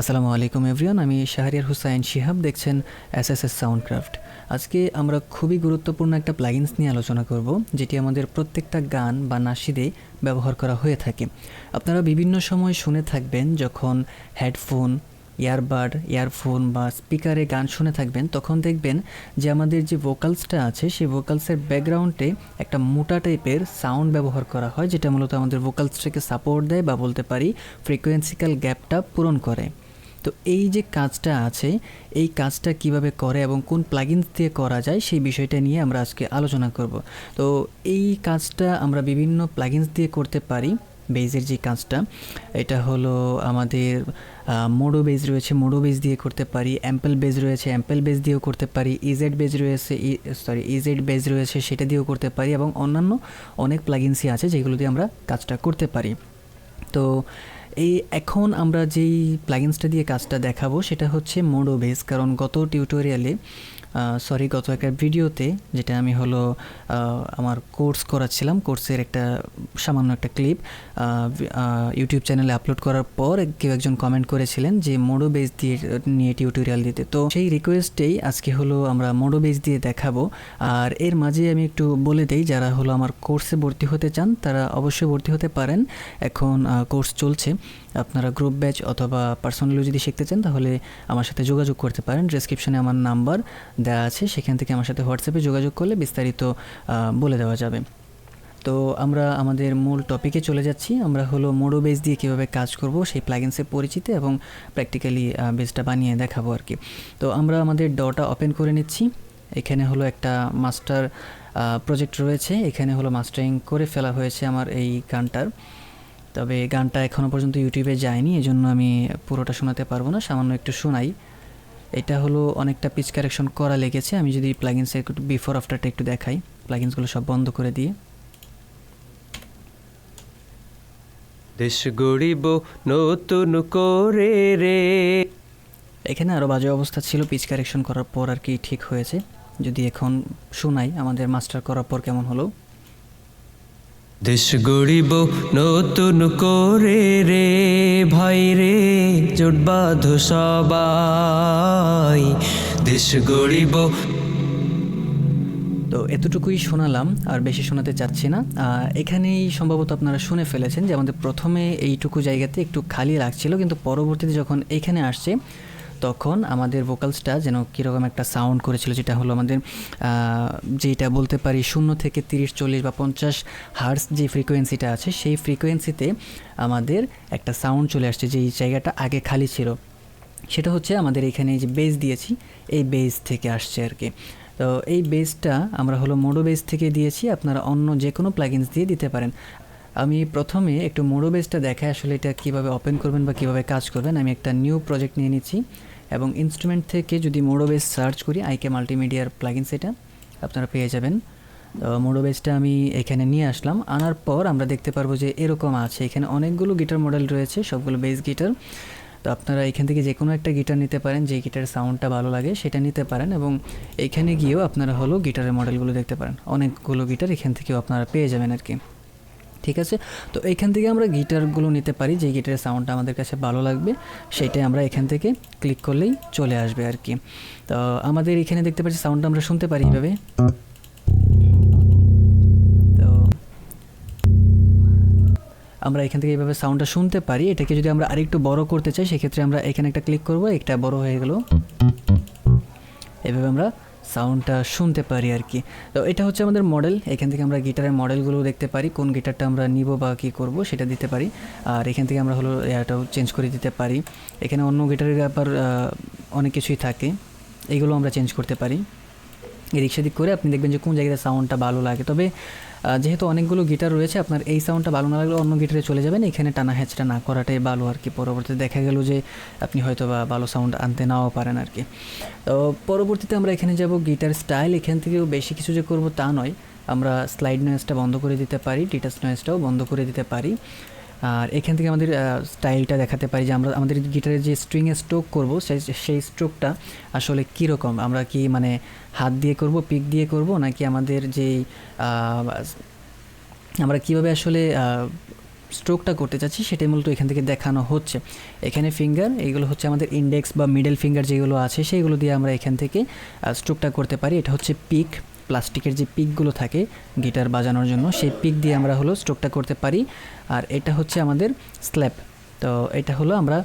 আসসালামু আলাইকুম এভরিওয়ান, আমি শাহরিয়ার হুসাইন শিহাব, দেখছেন এস এস এস সাউন্ডক্রাফট। আজকে আমরা খুবই গুরুত্বপূর্ণ একটা প্লাগিনস নিয়ে আলোচনা করব, যেটি আমাদের প্রত্যেকটা গান বা নাশিদে ব্যবহার করা হয়ে থাকে। আপনারা বিভিন্ন সময় শুনে থাকবেন, যখন হেডফোন, ইয়ারবাড, ইয়ারফোন বা স্পিকারে গান শুনে থাকবেন, তখন দেখবেন যে আমাদের যে ভোকালসটা আছে, সেই ভোকালসের ব্যাকগ্রাউন্ডে একটা মোটা টাইপের সাউন্ড ব্যবহার করা হয়, যেটা মূলত আমাদের ভোকালসটাকে সাপোর্ট দেয় বা বলতে পারি ফ্রিকোয়েন্সিক্যাল গ্যাপটা পূরণ করে। তো এই যে কাজটা আছে, এই কাজটা কীভাবে করে এবং কোন প্লাগিনস দিয়ে করা যায় সেই বিষয়টা নিয়ে আমরা আজকে আলোচনা করব। তো এই কাজটা আমরা বিভিন্ন প্লাগিনস দিয়ে করতে পারি বেজের যে কাজটা। এটা হলো আমাদের মোডো বেজ রয়েছে মোডো বেজ দিয়ে করতে পারি অ্যাম্পেল বেজ রয়েছে অ্যাম্পেল বেজ দিয়েও করতে পারি ইজেড বেজ রয়েছে সরি ইজেড বেজ রয়েছে, সেটা দিয়েও করতে পারি এবং অন্যান্য অনেক প্লাগিনসই আছে যেগুলো দিয়ে আমরা কাজটা করতে পারি। তো এই এখন আমরা যেই প্লাগিনসটা দিয়ে কাজটা দেখাবো সেটা হচ্ছে মোডো বেস কারণ গত টিউটোরিয়ালে সরি গত একটা ভিডিওতে যেটা আমি হলো আমার কোর্স করাচ্ছিলাম কোর্সের একটা সামান্য একটা ক্লিপ ইউটিউব চ্যানেলে আপলোড করার পর কেউ একজন কমেন্ট করেছিলেন যে মোডো বেস দিয়ে, নিয়ে টিউটোরিয়াল দিতে। তো সেই রিকোয়েস্টেই আজকে হলো আমরা মোডো বেস দিয়ে দেখাবো। আর এর মাঝে আমি একটু বলে দেই, যারা হলো আমার কোর্সে ভর্তি হতে চান, তারা অবশ্যই ভর্তি হতে পারেন। এখন কোর্স চলছে। আপনারা গ্রুপ ব্যাচ অথবা পার্সোনালি যদি শিখতে চান, তাহলে আমার সাথে যোগাযোগ করতে পারেন। ডিসক্রিপশনে আমার নাম্বার দেওয়া আছে, সেখান থেকে আমার সাথে হোয়াটসঅ্যাপে যোগাযোগ করলে বিস্তারিত বলে দেওয়া যাবে। তো আমরা আমাদের মূল টপিকে চলে যাচ্ছি। আমরা হলো মোডো বেস দিয়ে কীভাবে কাজ করব, সেই প্লাগিনসের পরিচিতি এবং প্র্যাকটিক্যালি বেসটা বানিয়ে দেখাবো আর কি। তো আমরা আমাদের ডটা ওপেন করে নিচ্ছি। এখানে হলো একটা মাস্টার প্রজেক্ট রয়েছে। এখানে হলো মাস্টারিং করে ফেলা হয়েছে আমার এই গানটার। তবে গানটা এখনও পর্যন্ত ইউটিউবে যায়নি এই জন্য আমি পুরোটা শোনাতে পারব না। সামান্য একটু শোনাই। এটা হলো অনেকটা পিচ কারেকশন করা লেগেছে। আমি যদি প্লাগিনসের একটু বিফোর আফটারটা একটু দেখাই। প্লাগিনসগুলো সব বন্ধ করে দিয়ে। দেশ গড়িব নতুন করে রে। এখানে আরও বাজে অবস্থা ছিল পিচ কারেকশন করার পর আর কি ঠিক হয়েছে। যদি এখন শোনাই আমাদের মাস্টার করার পর কেমন হলো? দেশ গড়িব নতুন করে রে, ভাই রে, জোট বাঁধো সবাই। দেশ গড়িব তো এতটুকুই শোনালাম, আর বেশি শোনাতে চাচ্ছি না। এখানেই সম্ভবত আপনারা শুনে ফেলেছেন যে আমাদের প্রথমে এইটুকু জায়গাতে একটু খালি লাগছিল, কিন্তু পরবর্তীতে যখন এখানে আসছে তখন আমাদের ভোকালসটা যেন কীরকম একটা সাউন্ড করেছিল, যেটা হলো আমাদের যেটা বলতে পারি শূন্য থেকে তিরিশ, চল্লিশ বা পঞ্চাশ হার্স যে ফ্রিকোয়েন্সিটা আছে, সেই ফ্রিকোয়েন্সিতে আমাদের একটা সাউন্ড চলে আসছে, যেই জায়গাটা আগে খালি ছিল। সেটা হচ্ছে আমাদের এখানে যে বেস দিয়েছি, এই বেস থেকে আসছে আর কি। তো এই বেসটা আমরা হলো মোডো বেস থেকে দিয়েছি, আপনারা অন্য যে কোনো প্লাগিনস দিয়ে দিতে পারেন। আমি প্রথমে একটু মোডো বেসটা দেখাই আসলে এটা কীভাবে ওপেন করবেন বা কীভাবে কাজ করবেন। আমি একটা নিউ প্রজেক্ট নিয়ে নিচ্ছি এবং ইনস্ট্রুমেন্ট থেকে যদি মোডো বেস সার্চ করি আইকে মাল্টিমিডিয়ার প্লাগিনস এটা আপনারা পেয়ে যাবেন। মোডো বেসটা আমি এখানে নিয়ে আসলাম। আনার পর আমরা দেখতে পারব যে এরকম আছে। এখানে অনেকগুলো গিটার মডেল রয়েছে, সবগুলো বেস গিটার তো আপনারা এখান থেকে যে কোনো একটা গিটার নিতে পারেন, যে গিটারের সাউন্ডটা ভালো লাগে সেটা নিতে পারেন এবং এখানে গিয়েও আপনারা হলো গিটারের মডেলগুলো দেখতে পারেন। অনেকগুলো গিটার এখান থেকেও আপনারা পেয়ে যাবেন আর কি ঠিক আছে? তো এখান থেকে আমরা গিটারগুলো নিতে পারি যে গিটারের সাউন্ডটা আমাদের কাছে ভালো লাগবে, সেটাই আমরা এখান থেকে ক্লিক করলেই চলে আসবে আর কি। তো আমাদের এখানে দেখতে পাচ্ছি সাউন্ডটা আমরা শুনতে পারি এইভাবে। তো আমরা এখান থেকে এইভাবে সাউন্ডটা শুনতে পারি। এটাকে যদি আমরা আরেকটু বড় করতে চাই, সেক্ষেত্রে আমরা এখানে একটা ক্লিক করব, একটা বড় হয়ে গেল। এভাবে আমরা সাউন্ডটা শুনতে পারি আর কি। তো এটা হচ্ছে আমাদের মডেল এখান থেকে আমরা গিটারের মডেলগুলো দেখতে পারি, কোন গিটারটা আমরা নিব বা কী করব সেটা দিতে পারি। আর এখান থেকে আমরা হলো এটাও চেঞ্জ করে দিতে পারি। এখানে অন্য গিটারের ব্যাপার অনেক কিছুই থাকে। এগুলো আমরা চেঞ্জ করতে পারি। এদিক সেদিক করে আপনি দেখবেন যে কোন জায়গায় সাউন্ডটা ভালো লাগে। তবে যেহেতু অনেকগুলো গিটার রয়েছে, আপনার এই সাউন্ডটা ভালো না লাগলে অন্য গিটারে চলে যাবেন। এখানে টানা হ্যাচটা না করাটাই ভালো আর কি। পরবর্তীতে দেখা গেল যে আপনি হয়তো বা ভালো সাউন্ড আনতে নাও পারেন আর কি। তো পরবর্তীতে আমরা এখানে যাব গিটার স্টাইল। এখান থেকেও বেশি কিছু যে করব তা নয়। আমরা স্লাইড নয়েজটা বন্ধ করে দিতে পারি টিটাস নয়েজটাও বন্ধ করে দিতে পারি। আর এখান থেকে আমাদের স্টাইলটা দেখাতে পারি যে আমরা, আমাদের গিটারের যে স্ট্রিংয়ে স্ট্রোক করব, সেই সেই স্ট্রোকটা আসলে কীরকম? আমরা কি মানে হাত দিয়ে করব পিক দিয়ে করব, নাকি আমাদের যেই আমরা কীভাবে আসলে স্ট্রোকটা করতে চাচ্ছি সেটাই মূলত এখান থেকে দেখানো হচ্ছে। এখানে ফিঙ্গার এইগুলো হচ্ছে আমাদের ইন্ডেক্স বা মিডল ফিঙ্গার যেগুলো আছে সেইগুলো দিয়ে আমরা এখান থেকে স্ট্রোকটা করতে পারি। এটা হচ্ছে পিক প্লাস্টিকের যে পিকগুলো থাকে গিটার বাজানোর জন্য, সেই পিক দিয়ে আমরা হলো স্ট্রোকটা করতে পারি। আর এটা হচ্ছে আমাদের স্ল্যাব। তো এটা হলো আমরা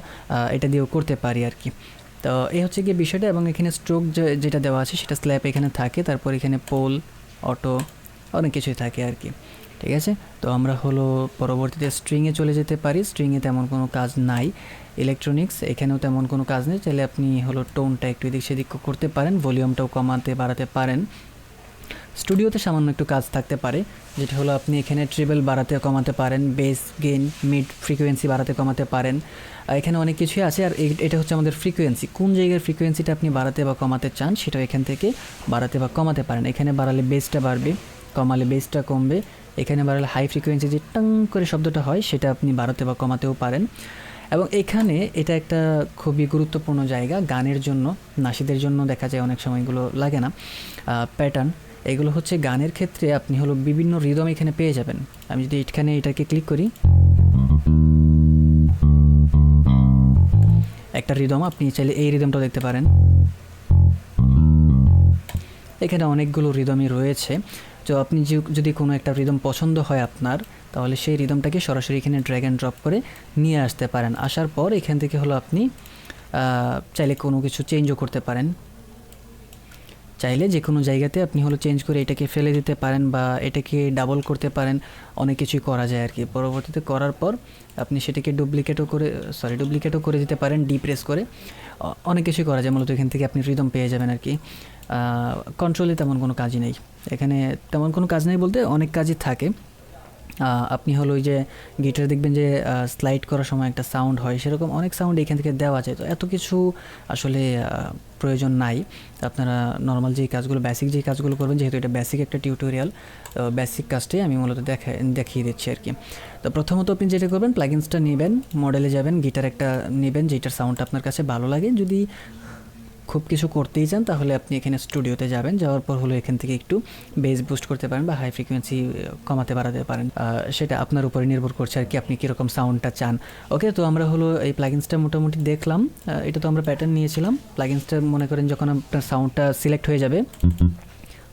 এটা দিয়েও করতে পারি আর কি। তো এই হচ্ছে গিয়ে বিষয়টা এবং এখানে স্ট্রোক যেটা দেওয়া আছে সেটা স্ল্যাব এখানে থাকে, তারপর এখানে পোল, অটো, অনেক কিছুই থাকে আর কি। ঠিক আছে? তো আমরা হলো পরবর্তীতে স্ট্রিংয়ে চলে যেতে পারি। স্ট্রিংয়ে তেমন কোনো কাজ নাই। ইলেকট্রনিক্স এখানেও তেমন কোনো কাজ নেই। চাইলে আপনি হলো টোনটা একটু এদিক সেদিক করতে পারেন, ভলিউমটাও কমাতে, বাড়াতে পারেন। স্টুডিওতে সামান্য একটু কাজ থাকতে পারে, যেটা হলো আপনি এখানে ট্রিবল বাড়াতে কমাতে পারেন, বেস গেইন, মিড ফ্রিকোয়েন্সি বাড়াতে কমাতে পারেন। এখানে অনেক কিছুই আছে, আর এটা হচ্ছে আমাদের ফ্রিকোয়েন্সি। কোন জায়গার ফ্রিকোয়েন্সিটা আপনি বাড়াতে বা কমাতে চান, সেটাও এখান থেকে বাড়াতে বা কমাতে পারেন। এখানে বাড়ালে বেসটা বাড়বে, কমালে বেসটা কমবে। এখানে বাড়ালে হাই ফ্রিকোয়েন্সি যে টং করে শব্দটা হয়, সেটা আপনি বাড়াতে বা কমাতেও পারেন। এবং এখানে এটা একটা খুবই গুরুত্বপূর্ণ জায়গা, গানের জন্য, নাসিদের জন্য দেখা যায় অনেক সময়গুলো লাগে না। প্যাটার্ন এগুলো হচ্ছে গানের ক্ষেত্রে আপনি হলো বিভিন্ন রিদম এখানে পেয়ে যাবেন। আমি যদি এখানে এটাকে ক্লিক করি, একটা রিদম আপনি চাইলে এই রিদমটা দেখতে পারেন। এখানে অনেকগুলো রিদমই রয়েছে। তো আপনি যদি কোনো একটা রিদম পছন্দ হয় আপনার, তাহলে সেই রিদমটাকে সরাসরি এখানে ড্র্যাগ অ্যান্ড ড্রপ করে নিয়ে আসতে পারেন। আসার পর এখান থেকে হলো আপনি চাইলে কোনো কিছু চেঞ্জও করতে পারেন। চাইলে যে কোনো জায়গাতে আপনি হলো চেঞ্জ করে এটাকে ফেলে দিতে পারেন বা এটাকে ডাবল করতে পারেন, অনেক কিছুই করা যায় আর কি পরবর্তীতে করার পর আপনি সেটাকে ডুপ্লিকেটও করে সরি ডুপ্লিকেটও করে দিতে পারেন ডিপ্রেস করে। অনেক কিছুই করা যায়, মূলত এখান থেকে আপনি রিদম পেয়ে যাবেন আর কি কন্ট্রোলে তেমন কোনো কাজই নেই। এখানে তেমন কোনো কাজ নেই বলতে অনেক কাজই থাকে। আপনি হলো ওই যে গিটার দেখবেন যে স্লাইড করার সময় একটা সাউন্ড হয়, সেরকম অনেক সাউন্ড এখান থেকে দেওয়া যায় তো এত কিছু আসলে প্রয়োজন নাই। আপনারা নর্মাল যেই কাজগুলো বেসিক যেই কাজগুলো করবেন, যেহেতু এটা বেসিক একটা টিউটোরিয়াল বেসিক কাজটাই আমি মূলত দেখা, দেখিয়ে দিচ্ছি আর কি। তো প্রথমত আপনি যেটা করবেন প্লাগিনসটা নেবেন মডেলে যাবেন গিটার একটা নেবেন যেটার সাউন্ডটা আপনার কাছে ভালো লাগে। যদি খুব কিছু করতেই চান, তাহলে আপনি এখানে স্টুডিওতে যাবেন, যাওয়ার পর হলো এখান থেকে একটু বেস বুস্ট করতে পারেন বা হাই ফ্রিকোয়েন্সি কমাতে বাড়াতে পারেন। সেটা আপনার উপরে নির্ভর করছে আর কি, আপনি কীরকম সাউন্ডটা চান। ওকে তো আমরা হলো এই প্লাগিনসটা মোটামুটি দেখলাম। এটা তো আমরা প্যাটার্ন নিয়েছিলাম। প্লাগিনসটা মনে করেন যখন আপনার সাউন্ডটা সিলেক্ট হয়ে যাবে,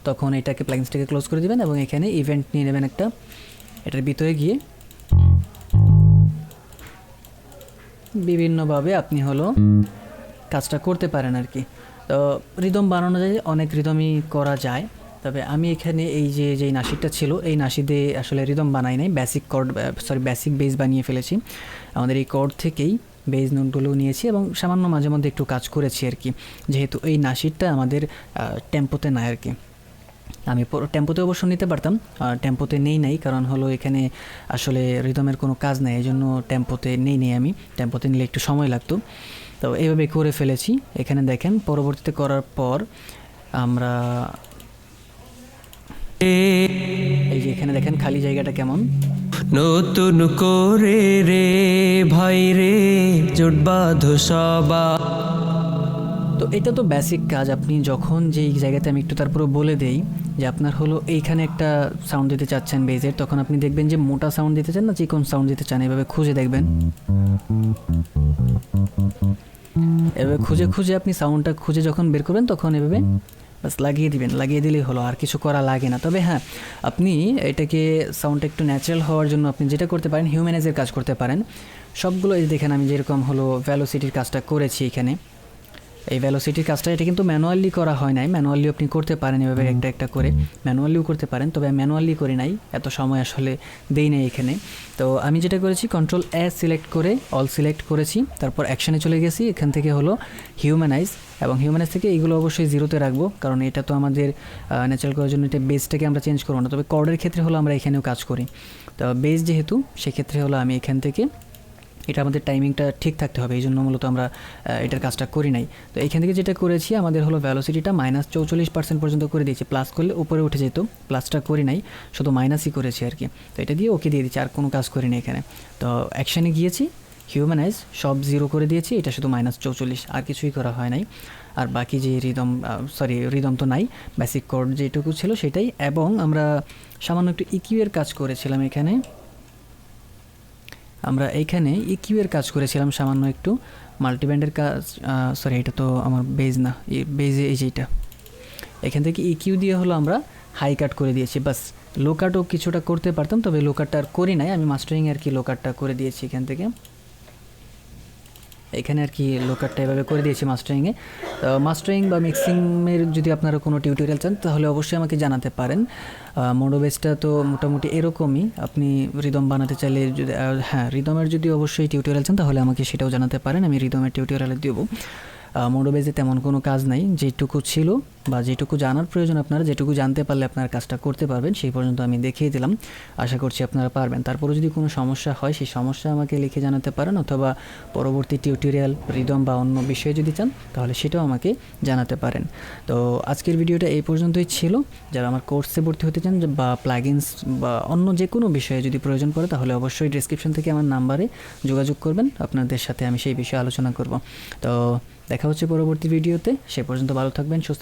তখন এটাকে প্লাগিনসটাকে ক্লোজ করে দিবেন এবং এখানে ইভেন্ট নিয়ে নেবেন একটা, এটার ভিতরে গিয়ে বিভিন্নভাবে আপনি হলো কাজটা করতে পারেন আর কি। তো রিদম বানানো যায়, অনেক রিদমই করা যায়। তবে আমি এখানে এই যে, যেই নাসিকটা ছিল, এই নাসিদে আসলে রিদম বানাই নাই। Basic chord sorry basic base বানিয়ে ফেলেছি। আমাদের এই কর্ড থেকেই বেজ নোটগুলো নিয়েছি এবং সামান্য মাঝে মধ্যে একটু কাজ করেছি আর কি। যেহেতু এই নাসিরটা আমাদের টেম্পোতে নাই আর কি। আমি টেম্পোতে অবশ্য নিতে পারতাম টেম্পোতে নেই নাই, কারণ হলো এখানে আসলে রিদমের কোনো কাজ নেই এই জন্য টেম্পোতে নেই নেই আমি। টেম্পোতে নিলে একটু সময় লাগতো। তো এইভাবে করে ফেলেছি। এখানে দেখেন পরবর্তীতে করার পর আমরা এই যে এখানে দেখেন খালি জায়গাটা কেমন? নতুন করে রে ভাই রে জোট বাঁধো সবা। তো এটা তো বেসিক কাজ আপনি যখন যেই জায়গাতে আমি একটু তারপরে বলে দেই যে আপনার হলো এইখানে একটা সাউন্ড দিতে চাচ্ছেন বেজের তখন আপনি দেখবেন যে মোটা সাউন্ড দিতে চান না চিকন সাউন্ড দিতে চান এভাবে খুঁজে দেখবেন। এভাবে খুঁজে খুঁজে আপনি সাউন্ডটা খুঁজে যখন বের করবেন, তখন এভাবে বাস লাগিয়ে দিবেন, লাগিয়ে দিলেই হলো, আর কিছু করা লাগে না। তবে হ্যাঁ আপনি এটাকে সাউন্ডটা একটু ন্যাচারাল হওয়ার জন্য আপনি যেটা করতে পারেন হিউম্যানাইজের কাজ করতে পারেন। সবগুলো এই দেখেন, আমি যেরকম হলো ভ্যালোসিটির কাজটা করেছি এখানে। এই ভ্যালোসিটির কাজটা এটা কিন্তু ম্যানুয়ালি করা হয় নাই। ম্যানুয়ালি আপনি করতে পারেন এভাবে একটা একটা করে। ম্যানুয়ালিও করতে পারেন তবে ম্যানুয়ালি করি নাই। এত সময় আসলে দেই নাই এখানে। তো আমি যেটা করেছি কন্ট্রোল এ সিলেক্ট করে অল সিলেক্ট করেছি। তারপর অ্যাকশানে চলে গেছি। এখান থেকে হলো হিউম্যানাইজ এবং হিউম্যানাইজ থেকে এইগুলো অবশ্যই জিরোতে রাখব। কারণ এটা তো আমাদের ন্যাচারাল করার জন্য এটা বেসটাকে আমরা চেঞ্জ করব না। তবে কর্ডের ক্ষেত্রে হলো আমরা এখানেও কাজ করি। তো বেস যেহেতু সেক্ষেত্রে হলো আমি এখান থেকে এটা আমাদের টাইমিংটা ঠিক থাকতে হবে এই জন্য মূলত আমরা এটার কাজটা করি নাই। তো এখান থেকে যেটা করেছি, আমাদের হলো ভ্যালোসিটিটা মাইনাস চৌচল্লিশ পার্সেন্ট পর্যন্ত করে দিয়েছি। প্লাস করলে উপরে উঠে যেত প্লাসটা করি নাই, শুধু মাইনাসই করেছি আর কি। তো এটা দিয়ে ওকে দিয়ে দিচ্ছি আর কোনো কাজ করিনি এখানে। তো অ্যাকশানে গিয়েছি হিউম্যানাইজ সব জিরো করে দিয়েছি, এটা শুধু মাইনাস চৌচল্লিশ, আর কিছুই করা হয় নাই। আর বাকি যে রিদম সরি রিদম তো নাই বেসিক কোড যেটুকু ছিল সেটাই। এবং আমরা সামান্য একটু ইকিউ এর কাজ করেছিলাম এখানে। আমরা এইখানে ইকিউয়ের কাজ করেছিলাম সামান্য একটু। মাল্টিব্যান্ডের কাজ সরি এটা তো আমার বেজ না। বেজে এই যেটা এখান থেকে ইকিউ দিয়ে হলো আমরা হাই কাট করে দিয়েছি। বাস লোকাটও কিছুটা করতে পারতাম, তবে লোকাটটা আর করি নাই। আমি মাস্টারিং আর কি লোকাটটা করে দিয়েছি এখান থেকে। এখানে আর কি লোকারটা এভাবে করে দিয়েছি মাস্টারিংয়ে তো মাস্টারিং বা মিক্সিংয়ের যদি আপনারা কোনো টিউটোরিয়াল চান, তাহলে অবশ্যই আমাকে জানাতে পারেন। মোডোবেসটা তো মোটামুটি এরকমই। আপনি রিদম বানাতে চাইলে যদি হ্যাঁ রিদমের যদি অবশ্যই টিউটোরিয়াল চান, তাহলে আমাকে সেটাও জানাতে পারেন, আমি রিদমের টিউটোরিয়ালে দেবো। মোডোবেজে তেমন কোনো কাজ নাই, যেটুকু ছিল। বা যেটুকু জানার প্রয়োজন আপনারা, যেটুকু জানতে পারলে আপনার কাজটা করতে পারবেন, সেই পর্যন্ত আমি দেখিয়ে দিলাম। আশা করছি আপনারা পারবেন। তারপরে যদি কোনো সমস্যা হয়, সেই সমস্যা আমাকে লিখে জানাতে পারেন অথবা পরবর্তী টিউটোরিয়াল, রিদম বা অন্য বিষয়ে যদি চান, তাহলে সেটাও আমাকে জানাতে পারেন। তো আজকের ভিডিওটা এই পর্যন্তই ছিল। যারা আমার কোর্সে ভর্তি হতে চান বা প্লাগিনস বা অন্য যে কোনো বিষয়ে যদি প্রয়োজন পড়ে, তাহলে অবশ্যই ডিসক্রিপশন থেকে আমার নাম্বারে যোগাযোগ করবেন। আপনাদের সাথে আমি সেই বিষয়ে আলোচনা করব। তো দেখা হচ্ছে পরবর্তী ভিডিওতে। সে পর্যন্ত ভালো থাকবেন, সুস্থ